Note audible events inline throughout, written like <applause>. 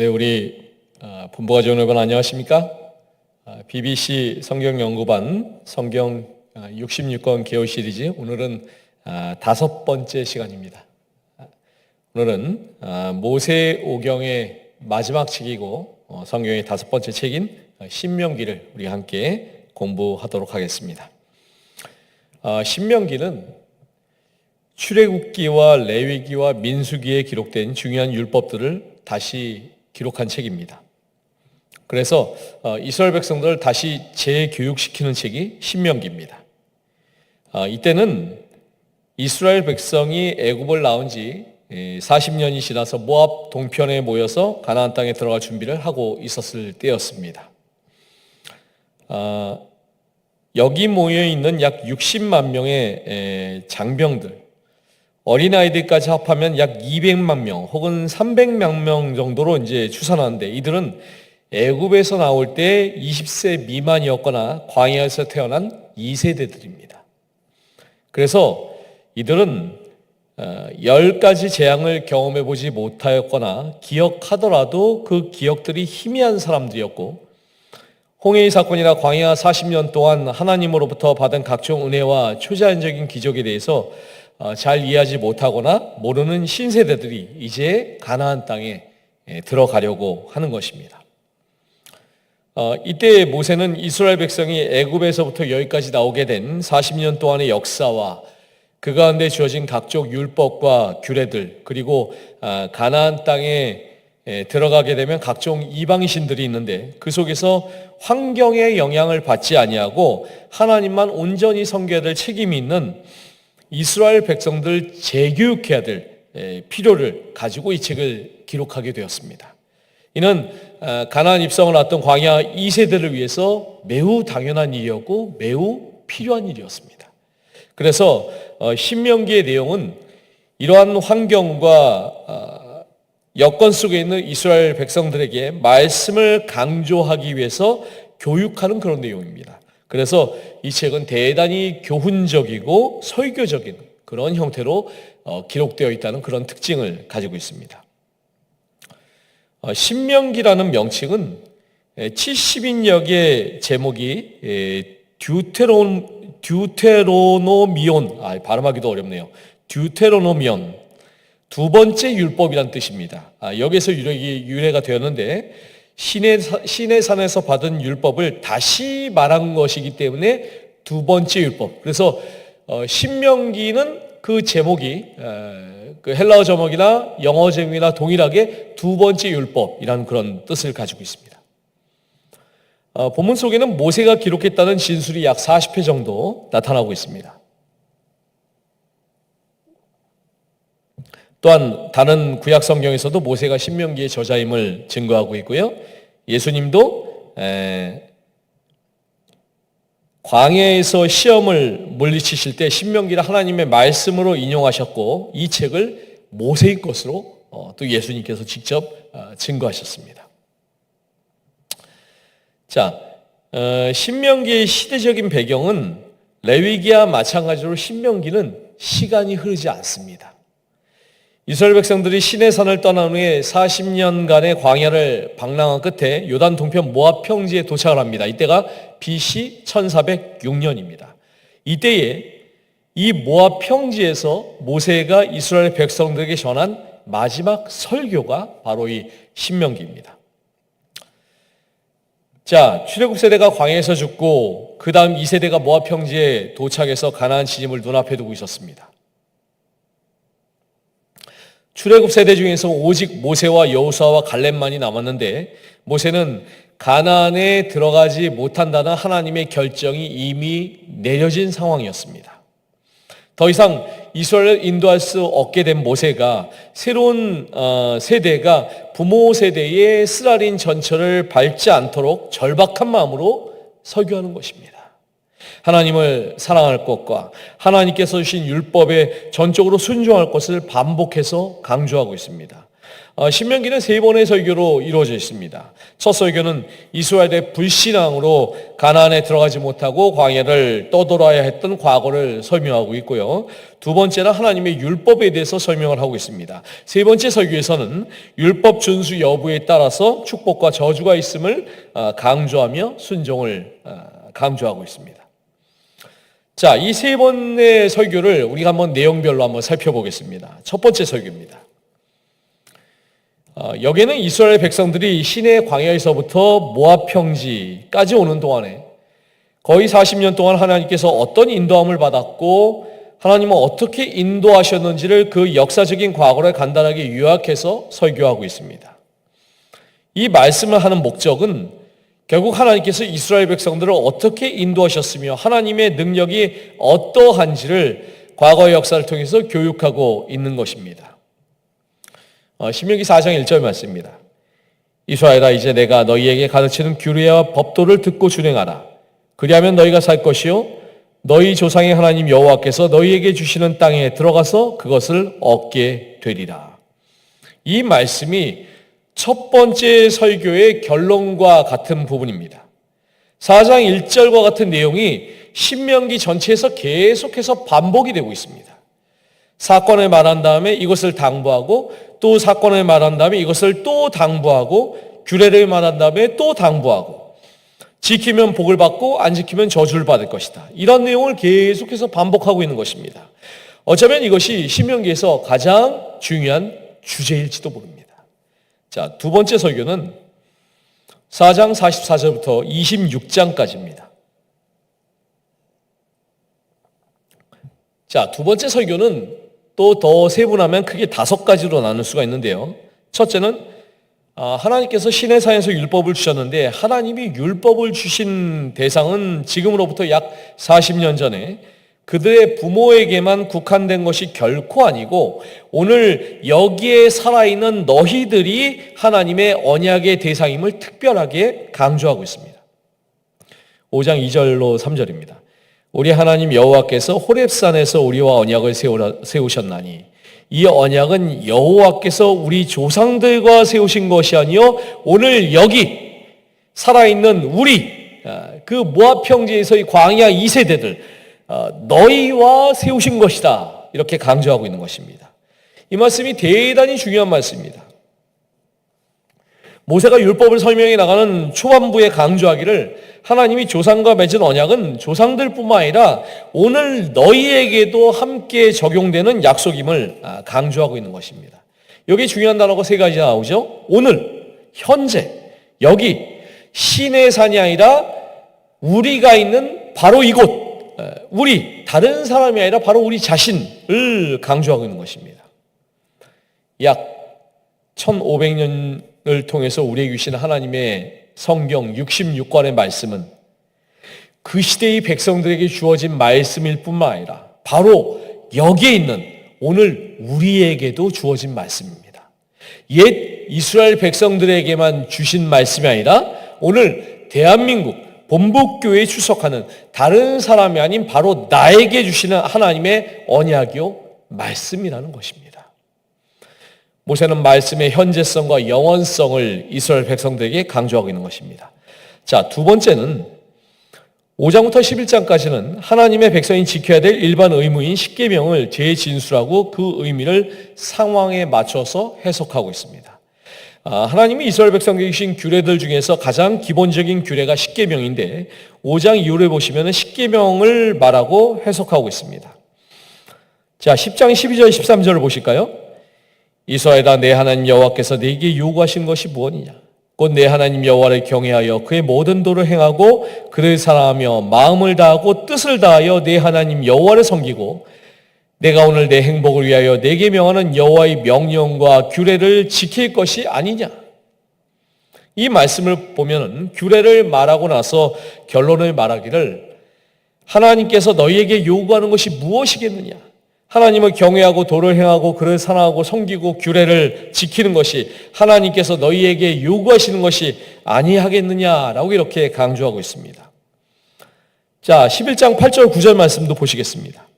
네, 우리 아, 본부가 좋은 여러분 안녕하십니까? 아, BBC 성경연구반 성경 66권 개요 시리즈 오늘은 아, 다섯 번째 시간입니다. 아, 오늘은 아, 모세 오경의 마지막 책이고 어, 성경의 다섯 번째 책인 어, 신명기를 우리 함께 공부하도록 하겠습니다. 아, 신명기는 출애굽기와 레위기와 민수기에 기록된 중요한 율법들을 다시 기록한 책입니다. 그래서 어, 이스라엘 백성들을 다시 재교육시키는 책이 신명기입니다. 어, 이때는 이스라엘 백성이 애굽을 나온 지 40년이 지나서 모압 동편에 모여서 가나안 땅에 들어갈 준비를 하고 있었을 때였습니다. 어, 여기 모여 있는 약 60만 명의 장병들, 어린아이들까지 합하면 약 200만 명 혹은 300만 명 정도로 이제 추산하는데 이들은 애굽에서 나올 때 20세 미만이었거나 광야에서 태어난 2세대들입니다. 그래서 이들은 10가지 재앙을 경험해 보지 못하였거나 기억하더라도 그 기억들이 희미한 사람들이었고 홍해의 사건이나 광야 40년 동안 하나님으로부터 받은 각종 은혜와 초자연적인 기적에 대해서 어, 잘 이해하지 못하거나 모르는 신세대들이 이제 가나안 땅에 들어가려고 하는 것입니다. 어, 이때 모세는 이스라엘 백성이 애굽에서부터 여기까지 나오게 된 40년 동안의 역사와 그 가운데 주어진 각종 율법과 규례들 그리고 아, 가나안 땅에 들어가게 되면 각종 이방 신들이 있는데 그 속에서 환경의 영향을 받지 아니하고 하나님만 온전히 섬겨야 될 책임이 있는 이스라엘 백성들 재교육해야 될 필요를 가지고 이 책을 기록하게 되었습니다. 이는 아, 가나안 입성을 앞둔 광야 2세대를 위해서 매우 당연한 일이었고 매우 필요한 일이었습니다. 그래서 어, 신명기의 내용은 이러한 환경과 아, 여건 속에 있는 이스라엘 백성들에게 말씀을 강조하기 위해서 교육하는 그런 내용입니다. 그래서 이 책은 대단히 교훈적이고 설교적인 그런 형태로 어, 기록되어 있다는 그런 특징을 가지고 있습니다. 어, 신명기라는 명칭은 70인역의 제목이 듀테론, 듀테로노미온, 아, 발음하기도 어렵네요. 듀테로노미온, 두 번째 율법이란 뜻입니다. 아, 여기서 유래가, 유래가 되었는데, 신의, 신의 산에서 받은 율법을 다시 말한 것이기 때문에 두 번째 율법. 그래서 어, 신명기는 그 제목이 에, 그 헬라어 제목이나 영어 제목이나 동일하게 두 번째 율법이라는 그런 뜻을 가지고 있습니다. 어, 본문 속에는 모세가 기록했다는 진술이 약 40회 정도 나타나고 있습니다. 또한 다른 구약 성경에서도 모세가 신명기의 저자임을 증거하고 있고요. 예수님도 광야에서 시험을 물리치실 때 신명기를 하나님의 말씀으로 인용하셨고 이 책을 모세의 것으로 어, 또 예수님께서 직접 어, 증거하셨습니다. 자, 어, 신명기의 시대적인 배경은 레위기와 마찬가지로 신명기는 시간이 흐르지 않습니다. 이스라엘 백성들이 시내 산을 떠난 후에 40년간의 광야를 방랑한 끝에 요단 동편 모압 평지에 도착을 합니다. 이때가 BC 1406년입니다. 이때에 이 모압 평지에서 모세가 이스라엘 백성들에게 전한 마지막 설교가 바로 이 신명기입니다. 자, 출애굽 세대가 광야에서 죽고 그 다음 2세대가 모압 평지에 도착해서 가나안 진임을 눈앞에 두고 있었습니다. 출애굽 세대 중에서 오직 모세와 여호수아와 갈렙만이 남았는데 모세는 가나안에 들어가지 못한다는 하나님의 결정이 이미 내려진 상황이었습니다. 더 이상 이스라엘을 인도할 수 없게 된 모세가 새로운 어, 세대가 부모 세대의 쓰라린 전철을 밟지 않도록 절박한 마음으로 설교하는 것입니다. 하나님을 사랑할 것과 하나님께서 주신 율법에 전적으로 순종할 것을 반복해서 강조하고 있습니다. 어, 신명기는 세 번의 설교로 이루어져 있습니다. 첫 설교는 이스라엘의 불신앙으로 가나안에 들어가지 못하고 광야를 떠돌아야 했던 과거를 설명하고 있고요. 두 번째는 하나님의 율법에 대해서 설명을 하고 있습니다. 세 번째 설교에서는 율법 준수 여부에 따라서 축복과 저주가 있음을 어, 강조하며 순종을 어, 강조하고 있습니다. 자, 이 세 번의 설교를 우리가 한번 내용별로 한번 살펴보겠습니다. 첫 번째 설교입니다. 어, 여기는 이스라엘 백성들이 시내 광야에서부터 모압 평지까지 오는 동안에 거의 40년 동안 하나님께서 어떤 인도함을 받았고 하나님은 어떻게 인도하셨는지를 그 역사적인 과거를 간단하게 요약해서 설교하고 있습니다. 이 말씀을 하는 목적은 결국 하나님께서 이스라엘 백성들을 어떻게 인도하셨으며 하나님의 능력이 어떠한지를 과거의 역사를 통해서 교육하고 있는 것입니다. 어, 신명기 4장 1절 말씀입니다. 이스라엘아 이제 내가 너희에게 가르치는 규례와 법도를 듣고 준행하라. 그리하면 너희가 살 것이요 너희 조상의 하나님 여호와께서 너희에게 주시는 땅에 들어가서 그것을 얻게 되리라. 이 말씀이 첫 번째 설교의 결론과 같은 부분입니다. 4장 1절과 같은 내용이 신명기 전체에서 계속해서 반복이 되고 있습니다. 사건을 말한 다음에 이것을 당부하고 또 사건을 말한 다음에 이것을 또 당부하고 규례를 말한 다음에 또 당부하고 지키면 복을 받고 안 지키면 저주를 받을 것이다. 이런 내용을 계속해서 반복하고 있는 것입니다. 어쩌면 이것이 신명기에서 가장 중요한 주제일지도 모릅니다. 자, 두 번째 설교는 4장 44절부터 26장까지입니다. 자, 두 번째 설교는 또 더 세분하면 크게 다섯 가지로 나눌 수가 있는데요. 첫째는 아, 하나님께서 시내산에서 율법을 주셨는데 하나님이 율법을 주신 대상은 지금으로부터 약 40년 전에 그들의 부모에게만 국한된 것이 결코 아니고 오늘 여기에 살아있는 너희들이 하나님의 언약의 대상임을 특별하게 강조하고 있습니다. 5장 2절로 3절입니다. 우리 하나님 여호와께서 호렙산에서 우리와 언약을 세우셨나니 이 언약은 여호와께서 우리 조상들과 세우신 것이 아니요 오늘 여기 살아있는 우리 아, 그 모압 평지에서의 광야 2세대들 아, 너희와 세우신 것이다 이렇게 강조하고 있는 것입니다. 이 말씀이 대단히 중요한 말씀입니다. 모세가 율법을 설명해 나가는 초반부에 강조하기를 하나님이 조상과 맺은 언약은 조상들뿐만 아니라 오늘 너희에게도 함께 적용되는 약속임을 아, 강조하고 있는 것입니다. 여기 중요한 단어가 세 가지 나오죠. 오늘, 현재, 여기 신의 산이 아니라 우리가 있는 바로 이곳, 우리 다른 사람이 아니라 바로 우리 자신을 강조하고 있는 것입니다. 약 1500년을 통해서 우리에게 주신 하나님의 성경 66권의 말씀은 그 시대의 백성들에게 주어진 말씀일 뿐만 아니라 바로 여기에 있는 오늘 우리에게도 주어진 말씀입니다. 옛 이스라엘 백성들에게만 주신 말씀이 아니라 오늘 대한민국 본북교회에 출석하는 다른 사람이 아닌 바로 나에게 주시는 하나님의 언약이요 말씀이라는 것입니다. 모세는 말씀의 현재성과 영원성을 이스라엘 백성들에게 강조하고 있는 것입니다. 자, 두 번째는 5장부터 11장까지는 하나님의 백성이 지켜야 될 일반 의무인 십계명을 재진술하고 그 의미를 상황에 맞춰서 해석하고 있습니다. 아, 하나님이 이스라엘 백성에게 주신 규례들 중에서 가장 기본적인 규례가 십계명인데 5장 이후에 보시면 십계명을 말하고 해석하고 있습니다. 자, 10장 12절 13절을 보실까요? 이스라엘아 내 하나님 여호와께서 네게 요구하신 것이 무엇이냐? 곧 내 하나님 여호와를 경외하여 그의 모든 도를 행하고 그를 사랑하며 마음을 다하고 뜻을 다하여 내 하나님 여호와를 섬기고 내가 오늘 내 행복을 위하여 내게 명하는 여호와의 명령과 규례를 지킬 것이 아니냐? 이 말씀을 보면은 규례를 말하고 나서 결론을 말하기를 하나님께서 너희에게 요구하는 것이 무엇이겠느냐? 하나님을 경외하고 도를 행하고 그를 사랑하고 섬기고 규례를 지키는 것이 하나님께서 너희에게 요구하시는 것이 아니하겠느냐라고 이렇게 강조하고 있습니다. 자, 11장 8절 9절 말씀도 보시겠습니다.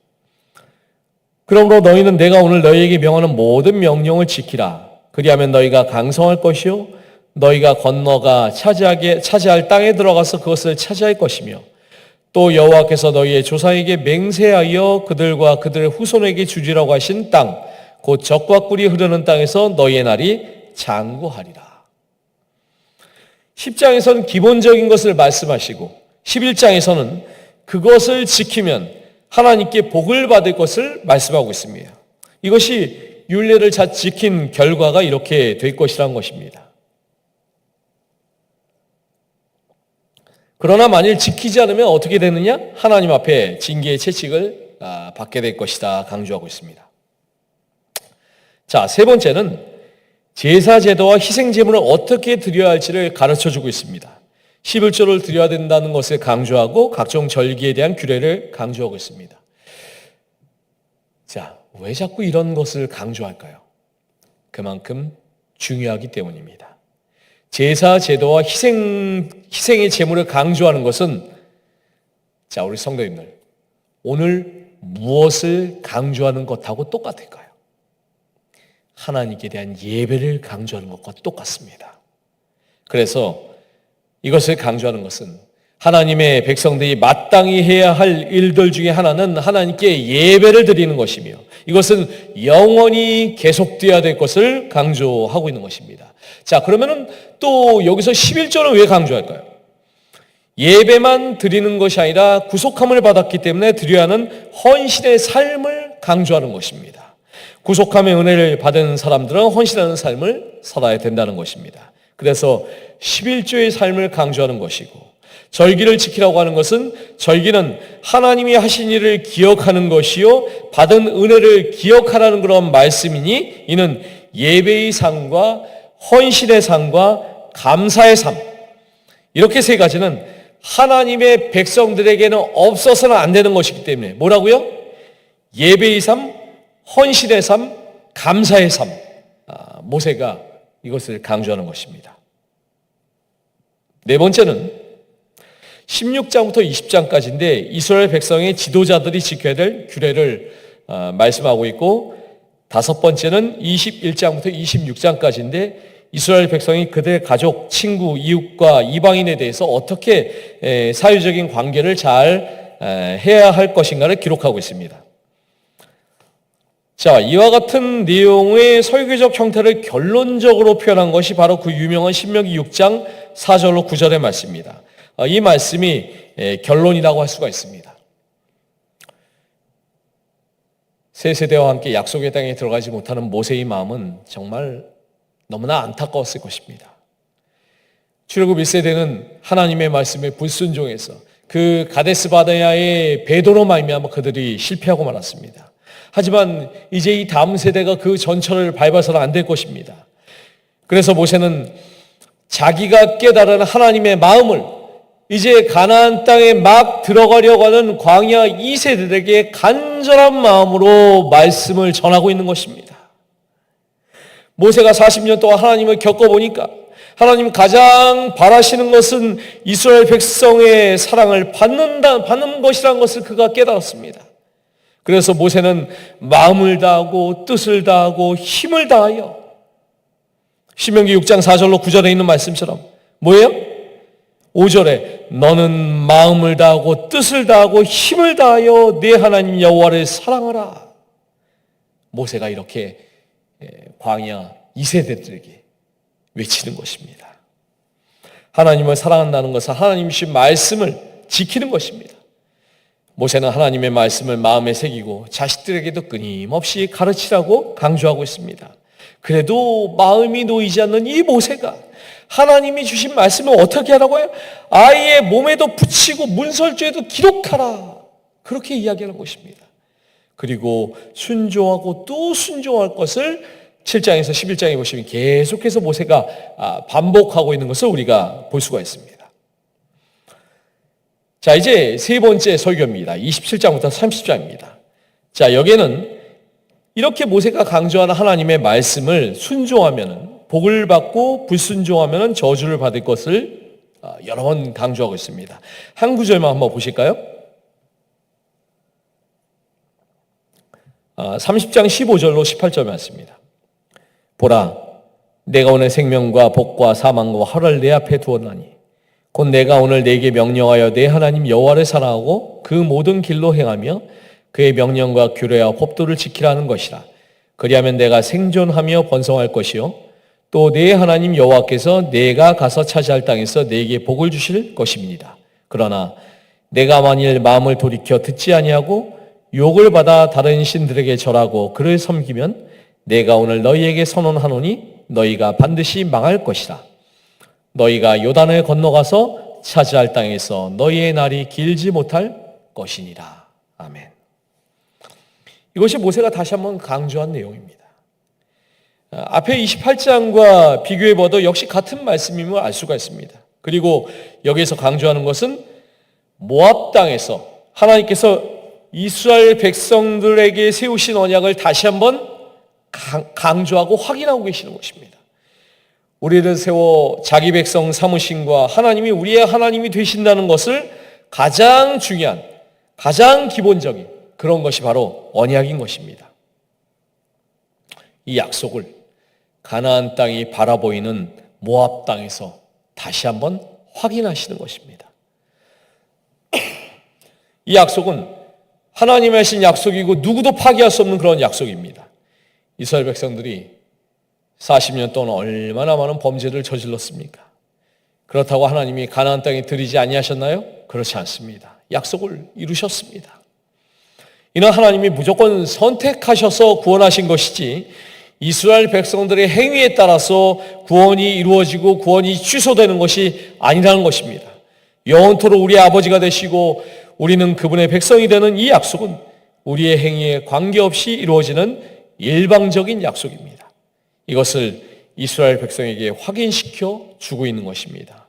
그러므로 너희는 내가 오늘 너희에게 명하는 모든 명령을 지키라. 그리하면 너희가 강성할 것이요 너희가 건너가 차지하게 차지할 땅에 들어가서 그것을 차지할 것이며 또 여호와께서 너희의 조상에게 맹세하여 그들과 그들의 후손에게 주지라고 하신 땅 곧 적과 꿀이 흐르는 땅에서 너희의 날이 장구하리라. 10장에서는 기본적인 것을 말씀하시고 11장에서는 그것을 지키면 하나님께 복을 받을 것을 말씀하고 있습니다. 이것이 율례를 잘 지킨 결과가 이렇게 될 것이라는 것입니다. 그러나 만일 지키지 않으면 어떻게 되느냐? 하나님 앞에 징계의 채찍을 아, 받게 될 것이다 강조하고 있습니다. 자, 세 번째는 제사 제도와 희생 제물을 어떻게 드려야 할지를 가르쳐 주고 있습니다. 11조를 드려야 된다는 것을 강조하고 각종 절기에 대한 규례를 강조하고 있습니다. 자, 왜 자꾸 이런 것을 강조할까요? 그만큼 중요하기 때문입니다. 제사 제도와 희생 희생의 제물을 강조하는 것은 자, 우리 성도님들 오늘 무엇을 강조하는 것하고 똑같을까요? 하나님께 대한 예배를 강조하는 것과 똑같습니다. 그래서 이것을 강조하는 것은 하나님의 백성들이 마땅히 해야 할 일들 중에 하나는 하나님께 예배를 드리는 것이며 이것은 영원히 계속되어야 될 것을 강조하고 있는 것입니다. 자, 그러면은 또 여기서 11절은 왜 강조할까요? 예배만 드리는 것이 아니라 구속함을 받았기 때문에 드려야 하는 헌신의 삶을 강조하는 것입니다. 구속함의 은혜를 받은 사람들은 헌신하는 삶을 살아야 된다는 것입니다. 그래서 11조의 삶을 강조하는 것이고 절기를 지키라고 하는 것은 절기는 하나님이 하신 일을 기억하는 것이요 받은 은혜를 기억하라는 그런 말씀이니 이는 예배의 삶과 헌신의 삶과 감사의 삶 이렇게 세 가지는 하나님의 백성들에게는 없어서는 안 되는 것이기 때문에 뭐라고요? 예배의 삶, 헌신의 삶, 감사의 삶. 아, 모세가 이것을 강조하는 것입니다. 네 번째는 16장부터 20장까지인데 이스라엘 백성의 지도자들이 지켜야 될 규례를 아, 말씀하고 있고 다섯 번째는 21장부터 26장까지인데 이스라엘 백성이 그들의 가족, 친구, 이웃과 이방인에 대해서 어떻게 사회적인 관계를 잘 해야 할 것인가를 기록하고 있습니다. 자, 이와 같은 내용의 설교적 형태를 결론적으로 표현한 것이 바로 그 유명한 신명기 6장 4절로 9절의 말씀입니다. 아, 이 말씀이 결론이라고 할 수가 있습니다. 세 세대와 함께 약속의 땅에 들어가지 못하는 모세의 마음은 정말 너무나 안타까웠을 것입니다. 출애굽 1세대는 하나님의 말씀에 불순종해서 그 가데스 바다야의 배도로 말미암아 그들이 실패하고 말았습니다. 하지만 이제 이 다음 세대가 그 전철을 밟아서는 안 될 것입니다. 그래서 모세는 자기가 깨달은 하나님의 마음을 이제 가나안 땅에 막 들어가려고 하는 광야 2세들에게 간절한 마음으로 말씀을 전하고 있는 것입니다. 모세가 40년 동안 하나님을 겪어보니까 하나님 가장 바라시는 것은 이스라엘 백성의 사랑을 받는다, 받는 것이라는 것을 그가 깨달았습니다. 그래서 모세는 마음을 다하고 뜻을 다하고 힘을 다하여 시명기 6장 4절로 9절에 있는 말씀처럼 뭐예요? 5절에 너는 마음을 다하고 뜻을 다하고 힘을 다하여 내 하나님 여호와를 사랑하라. 모세가 이렇게 광야 2세대들에게 외치는 것입니다. 하나님을 사랑한다는 것은 하나님이신 말씀을 지키는 것입니다. 모세는 하나님의 말씀을 마음에 새기고 자식들에게도 끊임없이 가르치라고 강조하고 있습니다. 그래도 마음이 놓이지 않는 이 모세가 하나님이 주신 말씀을 어떻게 하라고요? 아이의 몸에도 붙이고 문설주에도 기록하라. 그렇게 이야기하는 것입니다. 그리고 순종하고 또 순종할 것을 7장에서 11장에 보시면 계속해서 모세가 아, 반복하고 있는 것을 우리가 볼 수가 있습니다. 자, 이제 세 번째 설교입니다. 27장부터 30장입니다. 자, 여기는 이렇게 모세가 강조하는 하나님의 말씀을 순종하면 복을 받고 불순종하면 저주를 받을 것을 아, 여러 번 강조하고 있습니다. 한 구절만 한번 보실까요? 30장 15절로 18절 말씀입니다. 보라, 내가 오늘 생명과 복과 사망과 화를 내 앞에 두었나니 곧 내가 오늘 내게 명령하여 내 하나님 여호와를 사랑하고 그 모든 길로 행하며 그의 명령과 규례와 법도를 지키라는 것이라 그리하면 내가 생존하며 번성할 것이요 또 내 하나님 여호와께서 내가 가서 차지할 땅에서 내게 복을 주실 것입니다. 그러나 내가 만일 마음을 돌이켜 듣지 아니하고 욕을 받아 다른 신들에게 절하고 그를 섬기면 내가 오늘 너희에게 선언하노니 너희가 반드시 망할 것이다. 너희가 요단을 건너가서 차지할 땅에서 너희의 날이 길지 못할 것이니라. 아멘. 이것이 모세가 다시 한번 강조한 내용입니다. 아, 앞에 28장과 비교해 봐도 역시 같은 말씀임을 알 수가 있습니다. 그리고 여기서 강조하는 것은 모압 땅에서 하나님께서 이스라엘 백성들에게 세우신 언약을 다시 한번 강조하고 확인하고 계시는 것입니다. 우리를 세워 자기 백성 삼으신과 하나님이 우리의 하나님이 되신다는 것을 가장 중요한, 가장 기본적인 그런 것이 바로 언약인 것입니다. 이 약속을 가나안 땅이 바라보이는 모압 땅에서 다시 한번 확인하시는 것입니다. <clears throat> 이 약속은 하나님의 하신 약속이고 누구도 파기할 수 없는 그런 약속입니다. 이스라엘 백성들이 40년 동안 얼마나 많은 범죄를 저질렀습니까? 그렇다고 하나님이 가나안 땅에 들이지 아니하셨나요? 그렇지 않습니다. 약속을 이루셨습니다. 이는 하나님이 무조건 선택하셔서 구원하신 것이지 이스라엘 백성들의 행위에 따라서 구원이 이루어지고 구원이 취소되는 것이 아니라는 것입니다. 영원토록 우리의 아버지가 되시고 우리는 그분의 백성이 되는 이 약속은 우리의 행위에 관계없이 이루어지는 일방적인 약속입니다. 이것을 이스라엘 백성에게 확인시켜 주고 있는 것입니다.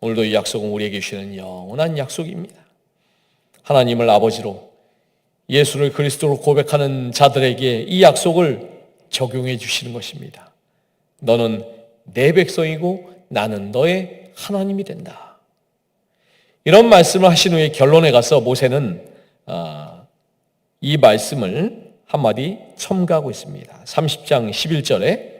오늘도 이 약속은 우리에게 주시는 영원한 약속입니다. 하나님을 아버지로 예수를 그리스도로 고백하는 자들에게 이 약속을 적용해 주시는 것입니다. 너는 내 백성이고 나는 너의 하나님이 된다. 이런 말씀을 하신 후에 결론에 가서 모세는 아, 이 말씀을 한마디 첨가하고 있습니다. 30장 11절에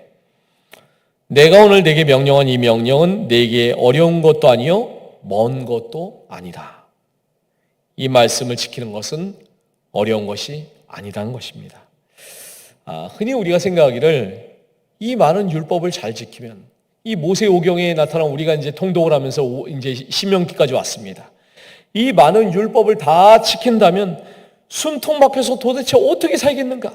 내가 오늘 내게 명령한 이 명령은 내게 어려운 것도 아니요 먼 것도 아니다. 이 말씀을 지키는 것은 어려운 것이 아니라는 것입니다. 아, 흔히 우리가 생각하기를 이 많은 율법을 잘 지키면 이 모세 오경에 나타난 우리가 이제 통독을 하면서 이제 신명기까지 왔습니다. 이 많은 율법을 다 지킨다면 숨통 막혀서 도대체 어떻게 살겠는가?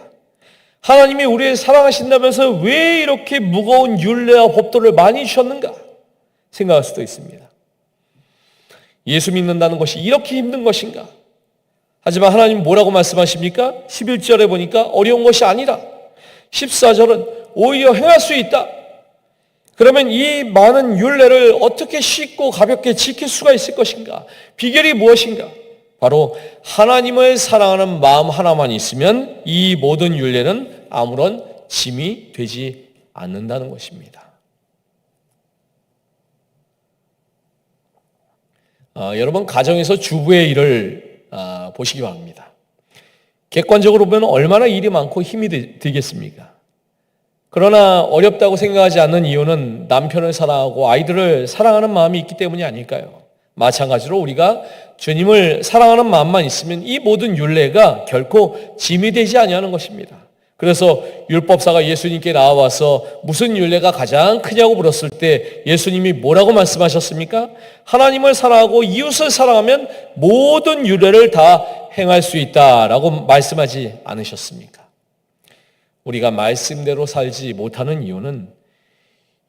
하나님이 우리를 사랑하신다면서 왜 이렇게 무거운 율례와 법도를 많이 주셨는가? 생각할 수도 있습니다. 예수 믿는다는 것이 이렇게 힘든 것인가? 하지만 하나님 뭐라고 말씀하십니까? 11절에 보니까 어려운 것이 아니라 14절은 오히려 행할 수 있다. 그러면 이 많은 율례를 어떻게 쉽고 가볍게 지킬 수가 있을 것인가? 비결이 무엇인가? 바로 하나님을 사랑하는 마음 하나만 있으면 이 모든 율례는 아무런 짐이 되지 않는다는 것입니다. 아, 여러분 가정에서 주부의 일을 아, 보시기 바랍니다. 객관적으로 보면 얼마나 일이 많고 힘이 들겠습니까? 그러나 어렵다고 생각하지 않는 이유는 남편을 사랑하고 아이들을 사랑하는 마음이 있기 때문이 아닐까요? 마찬가지로 우리가 주님을 사랑하는 마음만 있으면 이 모든 윤례가 결코 짐이 되지 아니하는 것입니다. 그래서 율법사가 예수님께 나와서 무슨 윤례가 가장 크냐고 물었을 때 예수님이 뭐라고 말씀하셨습니까? 하나님을 사랑하고 이웃을 사랑하면 모든 윤례를 다 행할 수 있다라고 말씀하지 않으셨습니까? 우리가 말씀대로 살지 못하는 이유는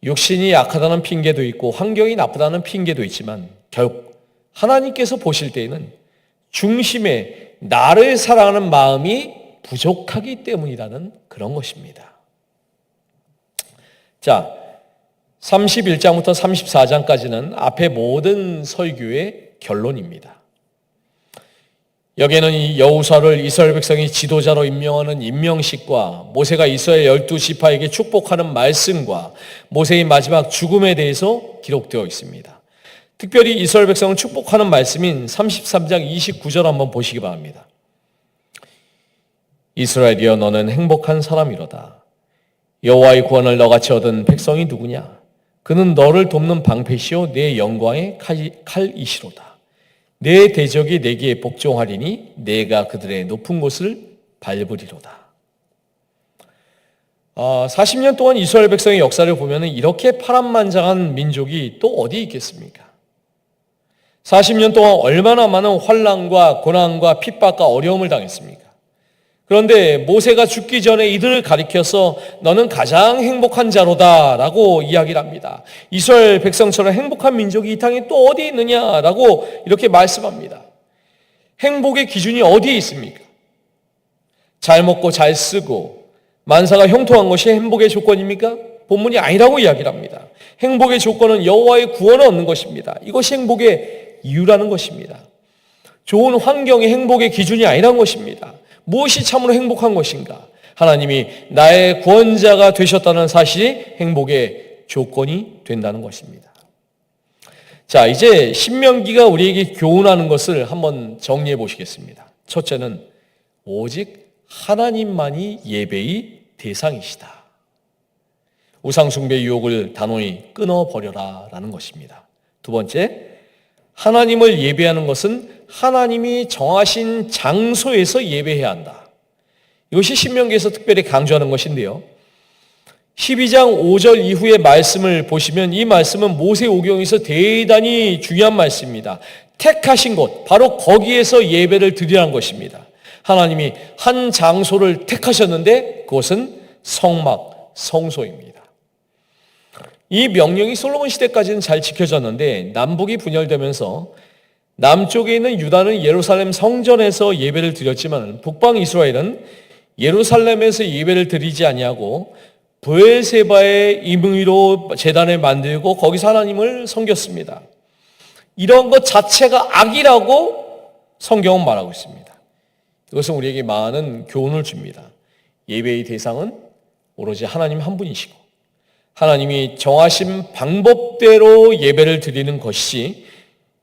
육신이 약하다는 핑계도 있고 환경이 나쁘다는 핑계도 있지만 결국 하나님께서 보실 때에는 중심에 나를 사랑하는 마음이 부족하기 때문이라는 그런 것입니다. 자, 31장부터 34장까지는 앞에 모든 설교의 결론입니다. 여기에는 이 여우사를 이스라엘 백성이 지도자로 임명하는 임명식과 모세가 이스라엘 열두 지파에게 축복하는 말씀과 모세의 마지막 죽음에 대해서 기록되어 있습니다. 특별히 이스라엘 백성을 축복하는 말씀인 33장 29절 한번 보시기 바랍니다. 이스라엘이여 너는 행복한 사람이로다. 여호와의 구원을 너같이 얻은 백성이 누구냐? 그는 너를 돕는 방패시요 내 영광의 칼- 칼이시로다. 내 대적이 내게 복종하리니 내가 그들의 높은 곳을 밟으리로다. 아, 40년 동안 이스라엘 백성의 역사를 보면 이렇게 파란만장한 민족이 또 어디 있겠습니까? 40년 동안 얼마나 많은 환란과 고난과 핍박과 어려움을 당했습니까? 그런데 모세가 죽기 전에 이들을 가리켜서 너는 가장 행복한 자로다라고 이야기를 합니다. 이스라엘 백성처럼 행복한 민족이 이 땅에 또 어디 있느냐라고 이렇게 말씀합니다. 행복의 기준이 어디에 있습니까? 잘 먹고 잘 쓰고 만사가 형통한 것이 행복의 조건입니까? 본문이 아니라고 이야기를 합니다. 행복의 조건은 여호와의 구원을 얻는 것입니다. 이것이 행복의 이유라는 것입니다. 좋은 환경이 행복의 기준이 아니란 것입니다. 무엇이 참으로 행복한 것인가? 하나님이 나의 구원자가 되셨다는 사실이 행복의 조건이 된다는 것입니다. 자, 이제 신명기가 우리에게 교훈하는 것을 한번 정리해 보시겠습니다. 첫째는 오직 하나님만이 예배의 대상이시다. 우상숭배 유혹을 단호히 끊어버려라 라는 것입니다. 두 번째, 하나님을 예배하는 것은 하나님이 정하신 장소에서 예배해야 한다. 이것이 신명기에서 특별히 강조하는 것인데요. 12장 5절 이후의 말씀을 보시면 이 말씀은 모세 오경에서 대단히 중요한 말씀입니다. 택하신 곳, 바로 거기에서 예배를 드리라는 것입니다. 하나님이 한 장소를 택하셨는데 그것은 성막, 성소입니다. 이 명령이 솔로몬 시대까지는 잘 지켜졌는데 남북이 분열되면서 남쪽에 있는 유다는 예루살렘 성전에서 예배를 드렸지만 북방 이스라엘은 예루살렘에서 예배를 드리지 아니하고 부엘세바의 임의로 재단을 만들고 거기서 하나님을 섬겼습니다. 이런 것 자체가 악이라고 성경은 말하고 있습니다. 이것은 우리에게 많은 교훈을 줍니다. 예배의 대상은 오로지 하나님 한 분이시고 하나님이 정하신 방법대로 예배를 드리는 것이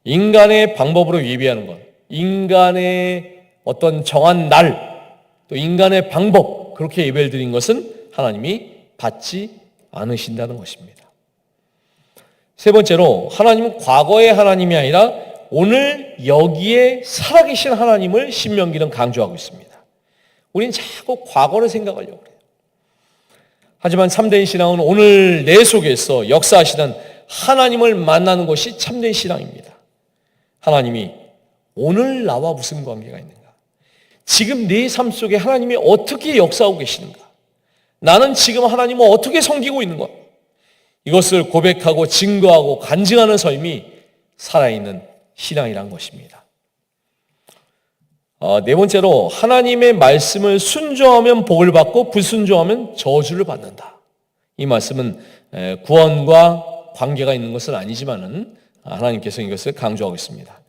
인간의 방법으로 예배하는 것, 인간의 어떤 정한 날, 또 인간의 방법, 그렇게 예배를 드린 것은 하나님이 받지 않으신다는 것입니다. 세 번째로, 하나님은 과거의 하나님이 아니라 오늘 여기에 살아계신 하나님을 신명기는 강조하고 있습니다. 우린 자꾸 과거를 생각하려고 그래요. 하지만 참된 신앙은 오늘 내 속에서 역사하시는 하나님을 만나는 것이 참된 신앙입니다. 하나님이 오늘 나와 무슨 관계가 있는가? 지금 내 삶 속에 하나님이 어떻게 역사하고 계시는가? 나는 지금 하나님을 어떻게 섬기고 있는가? 이것을 고백하고 증거하고 간증하는 삶이 살아있는 신앙이란 것입니다. 어, 네 번째로 하나님의 말씀을 순종하면 복을 받고 불순종하면 저주를 받는다. 이 말씀은 에, 구원과 관계가 있는 것은 아니지만은 하나님께서 이것을 강조하고 있습니다.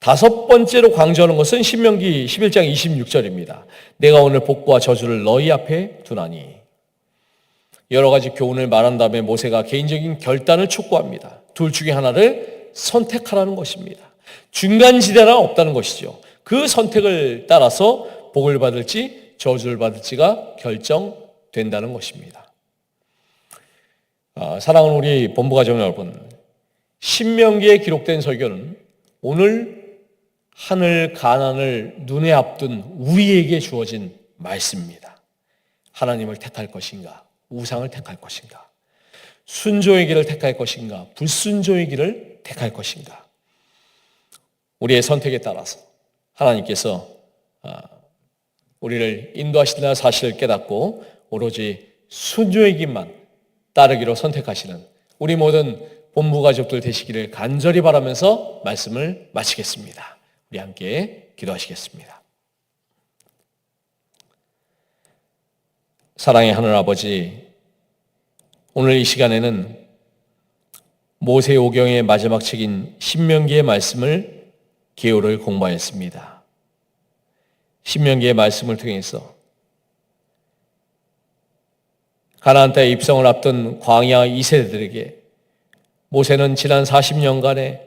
다섯 번째로 강조하는 것은 신명기 11장 26절입니다. 내가 오늘 복과 저주를 너희 앞에 두나니. 여러 가지 교훈을 말한 다음에 모세가 개인적인 결단을 촉구합니다. 둘 중에 하나를 선택하라는 것입니다. 중간 지대는 없다는 것이죠. 그 선택을 따라서 복을 받을지 저주를 받을지가 결정된다는 것입니다. 아, 사랑하는 우리 본부가정 여러분, 신명기에 기록된 설교는 오늘 하늘 가난을 눈에 앞둔 우리에게 주어진 말씀입니다. 하나님을 택할 것인가, 우상을 택할 것인가, 순조의 길을 택할 것인가, 불순조의 길을 택할 것인가. 우리의 선택에 따라서 하나님께서 아, 우리를 인도하신다는 사실을 깨닫고 오로지 순조의 길만 따르기로 선택하시는 우리 모든 본부 가족들 되시기를 간절히 바라면서 말씀을 마치겠습니다. 우리 함께 기도하시겠습니다. 사랑의 하늘 아버지, 오늘 이 시간에는 모세 오경의 마지막 책인 신명기의 말씀을 기호를 공부하였습니다. 신명기의 말씀을 통해서 가나안 땅에 입성을 앞둔 광야 2세들에게 모세는 지난 40년간의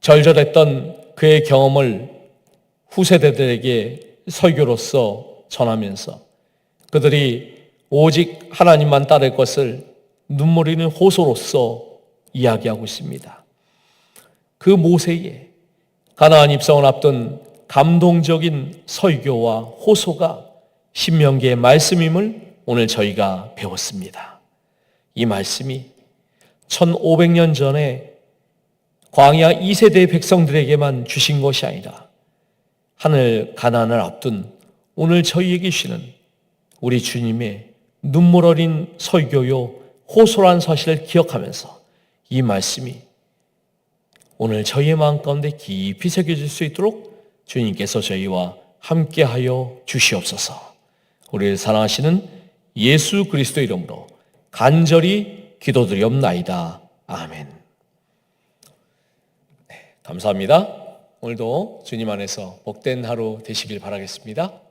절절했던 그의 경험을 후세대들에게 설교로서 전하면서 그들이 오직 하나님만 따를 것을 눈물 흘리는 호소로서 이야기하고 있습니다. 그 모세의 가나안 입성을 앞둔 감동적인 설교와 호소가 신명기의 말씀임을 오늘 저희가 배웠습니다. 이 말씀이 1500년 전에 광야 2세대 백성들에게만 주신 것이 아니라 하늘 가난을 앞둔 오늘 저희에게 주시는 우리 주님의 눈물 어린 설교요 호소란 사실을 기억하면서 이 말씀이 오늘 저희의 마음 가운데 깊이 새겨질 수 있도록 주님께서 저희와 함께하여 주시옵소서. 우리를 사랑하시는 예수 그리스도 이름으로 간절히 기도드리옵나이다. 아멘. 네, 감사합니다. 오늘도 주님 안에서 복된 하루 되시길 바라겠습니다.